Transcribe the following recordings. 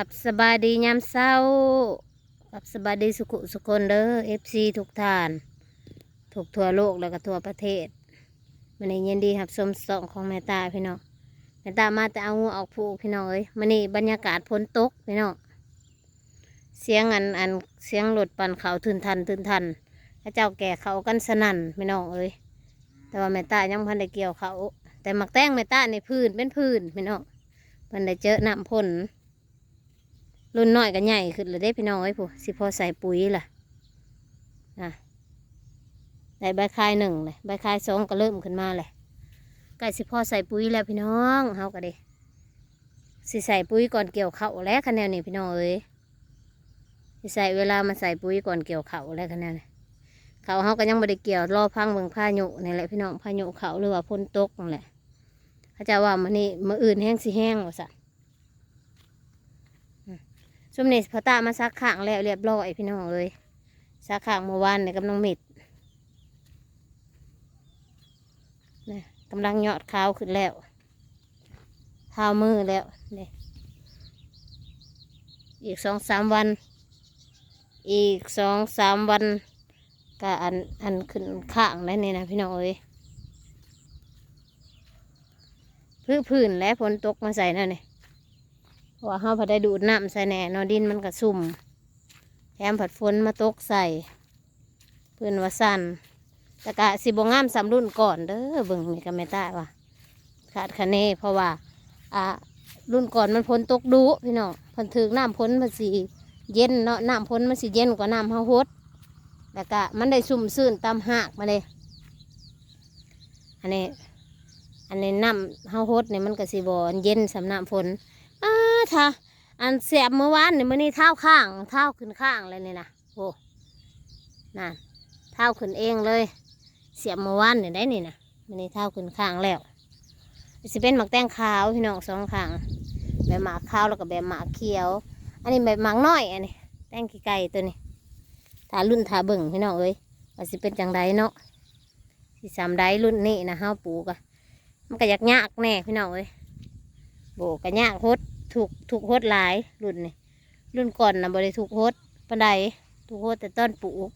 กับสบายดียามเศร้ากับสบายดีสุขสุคนเด้อเอฟซีทุกท่านถูกทั่วโลกแล้วก็ทั่วประเทศมันนี้ยินดีครับชมสองของแม่ตาพี่น้องแม่ตามาแต่เอางูออกผูกพี่น้องเอ้ยมันนี้บรรยากาศฝนตกพี่น้องเสียงอันอันเสียงรถปั่นเขาทืนทันทืนทันพระเจ้าแก่เขากันสนั่นพี่น้องเอ้ยแต่ว่าแม่ตายังพันได้เกี่ยวเขาแต่หมักแต้งแม่ตาในพื้นเป็นพื้นพี่น้องเพิ่นได้เจอน้ำพ่น รุ่นน้อยก็ใหญ่ขึ้นเลยได้พี่น้องไอ้ผู้สิพอใส่ปุ๋ยล่ะนะได้ใบคายหนึ่งเลยใบคายสองก็เริ่มขึ้นมาเลยกล้สิพอใส่ปุ๋ยแล้วพี่น้องเฮาก็เด้สิใส่ปุ๋ยก่อนเกี่ยวเขาแล้วคะแนนนี่พี่น้องเอ้ยสิใส่เวลามาใส่ปุ๋ยก่อนเกี่ยวเขาแล้วคะแนนเขาเฮาก็ยังไม่ได้เกี่ยวรอพังเบิ่งพายุนี่แหละพี่น้องพายุเขาหรือว่าฝนตกนั่นแหละเขาจะว่ามันนี่มืออื่นแห้งสิแห้งว่าสัน ช่วงนี้พอตามาซักข้างแล้วเรียบร้อยพี่น้องเลยซักข้างเมื่อวานเนี่ยกำลังมิดนะกำลังยอดขาวขึ้นแล้วเท้ามือแล้วเนี่ยอีกสองสามวัน อีกสองสามวันก็อันอันขึ้นข้างแล้วนี่นะพี่น้องเอ้ยพื้นพื้นและฝนตกมาใส่นั่นนี่เพราะ ว่าเขาพอได้ดูดน้ำใส่แหน่นอดินมันก็ซุ่มแถมผัดฝนมาตกใส่เพื่อนว่าสั่นแต่กะสิบงามสำรุ่นก่อนเด้อเบิ่งนี่ก็ไม่ได้ว่ะขาดคะเนเพราะว่าอ่ารุ่นก่อนมันพ้นตกดุพี่น้องพันถึกน้ำพ้นมันสีเย็นเนาะน้ำพ้นมันสีเย็นกว่าน้ำเฮาฮดแล้วก็มันได้ซุ่มซื่นตามหากมาเลยอันนี้อันนี้น้ำเฮาฮดเนี่ยมันก็สิบอนเย็นสำน้ำฝน ท่าอันเสียบเมื่อวานเนี่ยมื่อนี้เท้าข้างเท้าขึ้นข้างเลยนี่นะโอ้นั่นเท้าขึ้นเองเลย เสียบเมื่อวานเนี่ยได้นี่นะมื่อนี้เท้าขึ้นข้างแล้วสิเป็นหมักแตงขาวพี่น้องสองข้างแบบหมากขาวแล้วก็แบบหมากเขียว อันนี้แบบหมากน้อยอันนี้แตงขี้ไก่ตัวนี้ถารุ่นถาเบิ่งพี่น้องเอ้ยว่าสิเป็นจังไดเนาะสิสามไดรุ่นนี้นะเฮาปูกะมันก็ยากยากแน่พี่น้องเอ้ยโบกะยากฮด ถูกถูกโฮดหลายรุ่นนี่รุ่นก่อนนะบริถูกโฮดปานใดถูกโฮดแต่ต้นปลูก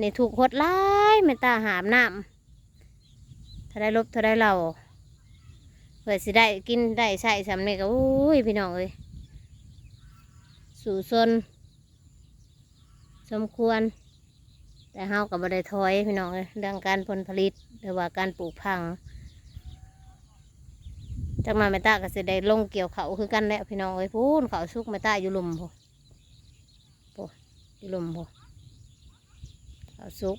นี่ถูกโฮดหลายไม่ตาหามน้ำถ้าได้ลบถ้าได้เราเพื่อสิได้กินได้ใส่สำเนียก็อุ้ยพี่น้องเอ้ยสู่ซนสมควร แต่เฮากับบได้ถอยพี่น้องเอ้ยเรื่องการผลผลิตหรือว่าการปลูกพัง จากนั้นแม่ตาก็สิได้ลงเกี่ยวเขาคือกันแหละพี่น้องเอ้ยพูนเขาสุกแม่ตาอยู่หลุมพอพอยู่หลุมพอเขาสุก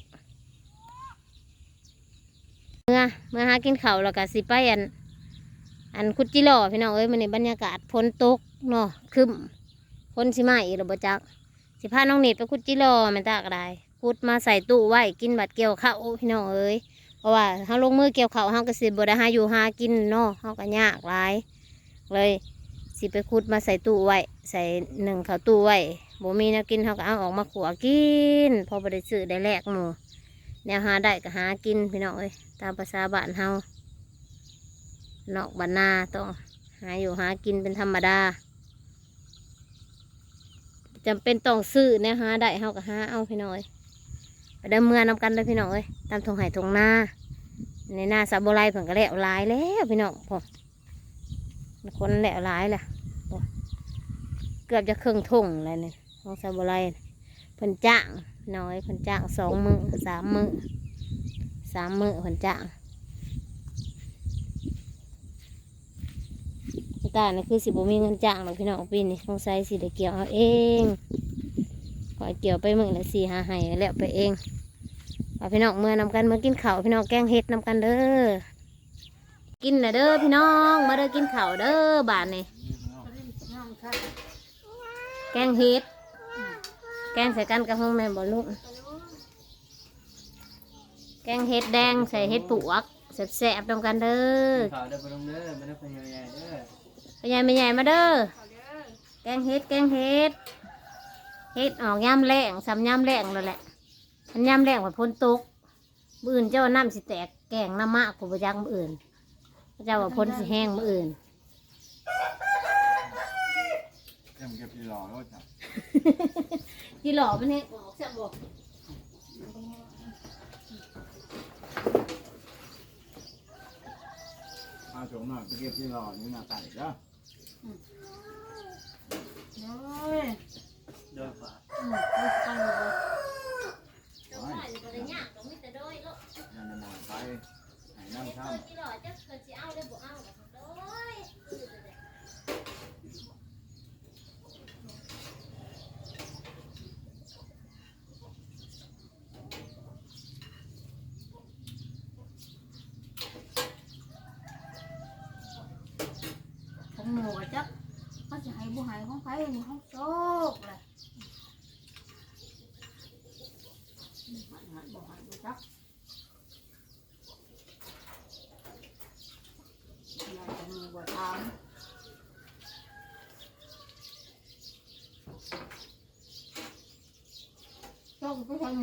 เมื่อเมื่อหากินเขาแล้วก็สิไปอัน อันคุดจิหล่อพี่น้องเอ้ยมันในบรรยากาศฝนตกเนาะคึมฝนสิมาอีกหรือบ่จักสิพาน้องเนตรไปคุดจิหล่อแม่ตาก็ได้คุดมาใส่ตู้ไว้กินบัดเกี่ยวข้าวพี่น้องเอ้ย เพราะว่าเขาลงมือเกี่ยวเขาเขาก็สิบได้หาอยู่หากินเนาะเขาก็ยากหลาย เลยสิไปขุดมาใส่ตู้ไว้ ใส่หนึ่งเขาตู้ไว้บ่มีแนวกินเขาก็เอาออกมาขัวกิน พอบ่ได้ซื้อได้แลกหมูแนวหาได้ก็หากินพี่น้องเอ้ยตามภาษาบ้านเฮานอกบ้านนาต้องหาอยู่หากินเป็นธรรมดาจำเป็นต้องซื้อแนวหาได้เขาก็หาเอาพี่น้องเอ้ย เดินเมื่อนำกันเลยพี่น้องเอ้ยตามทงไห่ทงหน้าในหน้าซาโบไลเพิ่นก็แล้วลายแล้วพี่น้องพอคนแล้วลายแหละเกือบจะครึ่งทุ่งเลยเนี่ยของซาโบไลเพิ่นจ้างน้อยเพิ่นจ้างสองมือสามมือสามมือเพิ่นจ้างตานี่คือสิบมีเงินจ้างหรอกพี่น้องปีนี้ต้องใส่สิได้เกี่ยวเอาเองขอเกี่ยวไปมือละสี่หาไห้แล้วไปเอง เอาพี่น้องเมื่อนำกันเมื่อกินข้าวพี่น้องแกงเห็ดนำกันเด้อ กินนะเด้อพี่น้องมาเด้อกินข้าวเด้อบานนี่แกงเห็ด แกงใส่กันกับห้องแม่บอลูกแกงเห็ดแดงใส่เห็ดปวกแซ่บๆนำกันเด้อข่าวเด้อปลงเด้อไม่ได้พยายามเด้อไปใหญ่ไปใหญ่มาเด้อ แกงเห็ดแกงเห็ด เห็ดออกย่ำแรงซ้ำย่ำแรงแล้วแหละ มันย่ำแรงกว่าพ้นตกมืออื่นเจ้าว่าน้ำสิแตกแกงน้ำมากกว่าประจักมืออื่นพระเจ้าว่าพ้นสิแห้งมืออื่นเก็บเก็บที่รอรถจับที่หล่อมันเนี่ยบอกจะบอกเอาโฉมหน่อยไปเก็บที่รอนี่หน้าไก่เด้อเฮ้ยเดินฝา อืมไปไปเลยเจ้าพ่อจะบ่ ได้ยากต้องมีแต่โดยลูกนั่นน่ะไปให้ไอ้น้ำเกิช้ำดที่หล่อจะเกิดสิเอาได้บ่เอาดอกโดยของหมูอะจักเขาจะให้บุหายของไฟนี่ห้องโชคเลยหันหันบ่หันบ่จักยายจะมีบ่ทาม ต้องไปทำ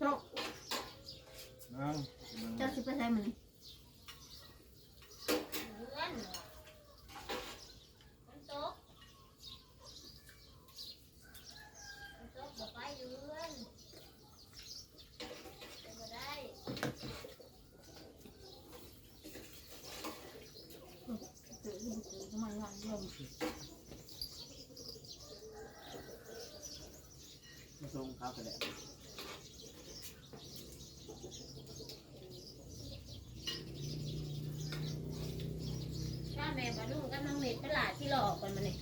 ต้อง นั่ง เจ้าสิไปใช้มัน เรือนฝนตกฝนตกบ่ไปอยู่เรือนไปบ่ได้ ตื่นตื่นทำไมงานเรื่อง มาส่งข้าว กระแดะถ้าแม่บ่นุ่งกำลังเม็ดตลาดที่หล่อก่อนมานี่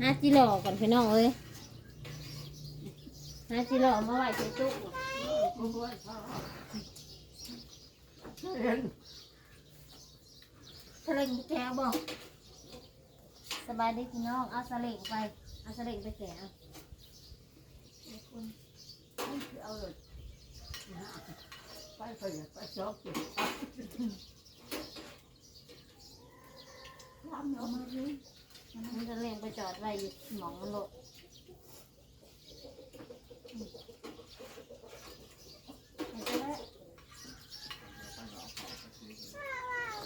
หาจิหลอกก่อนพี่น้องเอ้ยหาจิหลอกมาไหวใส่ตู้สลิงไปแกะบ่สบายดีพี่น้อง เอาสลิงไป เอาสลิงไปแกะ เอาเอาเลยไปไปไปชอบกินทำเอามาดิมันจะเล่งไปจอดไว้อยู่หมองมันโลดไปก็ได้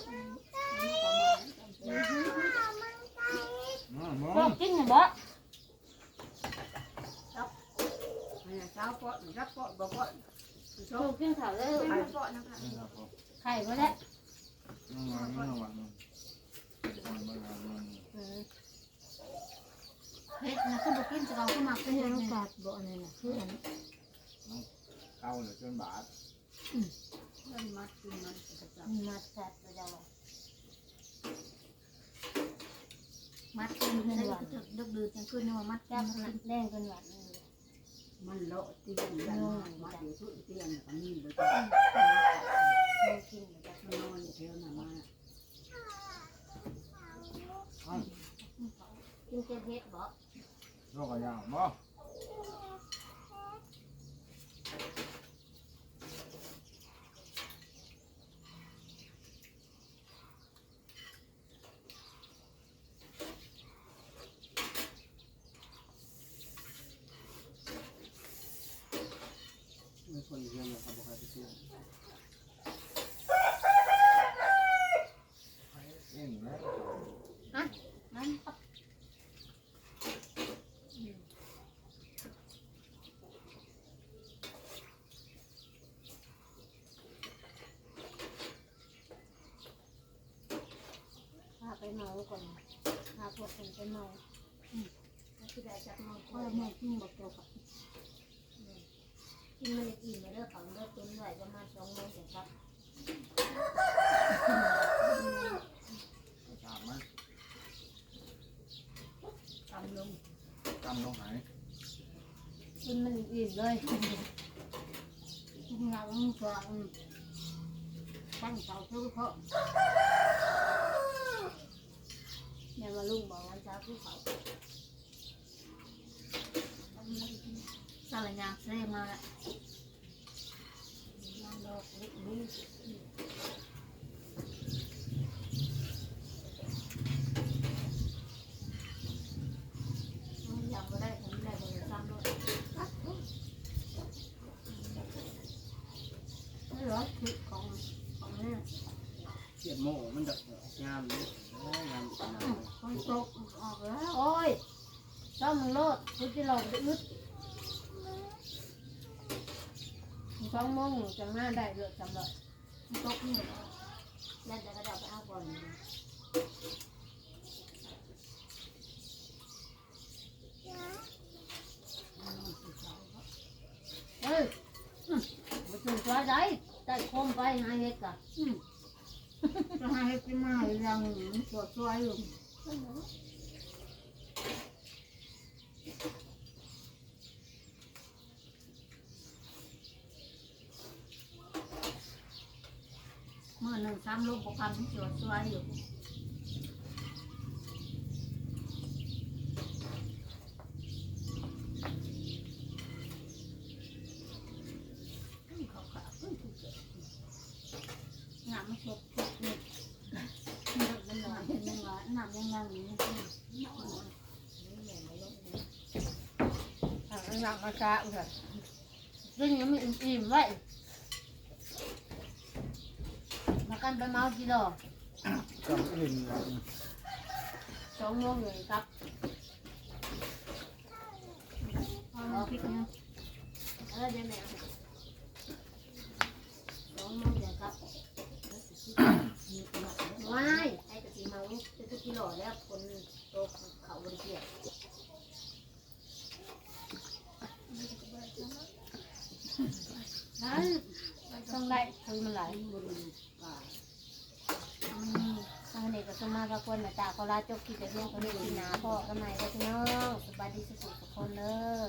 อืมมก็องกินเหรอบ่ เนี่ยเช้าก็รับก็บอกว่า ชก็อบกินข้าวเลยไปก็นะคะนี่ครับผมไข่บ่ได้นั่งวางนั่งวางนั่งวางวางวางเฮ็ดนะคือบ่กินจะเอาเข้ามาเป็นยังกาดบ่อันนี้น่ะคืออันนี้เข้าเหลือจนบาทมันมัดกินมันประจมันมาจัดไปจังหวะมัดเป็นเพื่อนหวานดึกดื่นจังคืนนี่ว่ามัดจ้าขนาดแดงเป็นหวานเลยำ มันเลาะเตียงยันมัดอยู่ทุกเตียงก็มีเลยม่กินแบบ มันนอนเที่ยวน่ะมา กินเจ็บเฮ็ดบ่ โรคอะไรอย่างบ่ มีคนเรียนเขาบอกให้ไปซื้อ เอ็นนะ นั่นครับพาไปเมาก่อนพาพวกคนไปเมาที่ได้จากเมาเพราะแม่กินบ่เกี่ยวกับกินมันจะอิ่มแล้วเด้อเขาเลิกตุนไว้ประมาณ2โมงจังครับถามมั้ยทำลงกำลงหายกินมันอิ่มเลยกินหลังสองตั้งเสาซื้อ เขาแม่มาลุงบอกวันเช้าซื้เขาสารยางเซมาละยางดอกเล็กนี้ยางก็ได้ทำได้ก็จะซ้ำด้วยไม่เหรอคือของของแม่เทียบโม่มันจะงามเลยงาม ขนาดเลยคนตกออกแล้วโอ้ยชอบมึงโลดกูจะหลอกไปอึดสองโมงจังหน้าได้เยอะจำเลยตกนี่แล้วจะกระดับไปเอาก่อนเฮ้ยมาถึงซอยได้ได้คมไปหาเห็ดกะ จะให้กินมาอย่างสวดสวยอยู่เมื่อหนึ่งสามลูกประกันสวดสวยอยู่เขาขาขึ้นทุกเกิดงามมันสดทุกเม็ดมันหน่อยยังไงน้ำยังไงอยู่นี่ อ่า หนักมาช้าเลยซึ่งยังไม่อิ่มๆไว้มากันไปเมากี่ดอกกับอื่นครับสองโมงเลยครับพอพริกเนี่ยเออเดี๋ยวแม่เอาให้สองโมงเลยครับว้ายไอ้กะทิเมาจะทุกกิโลแล้วคนโตกเขาบริเกียร นั้นต้อ งได้คือมันหลายอืมทางนี้ก็สมาพระคนมาจากโคราชจบกิจเรื่องคนนี้ที่นาพ่อกันใหม่ได้พี่น้องสบายดีสุขสุขคนเด้อ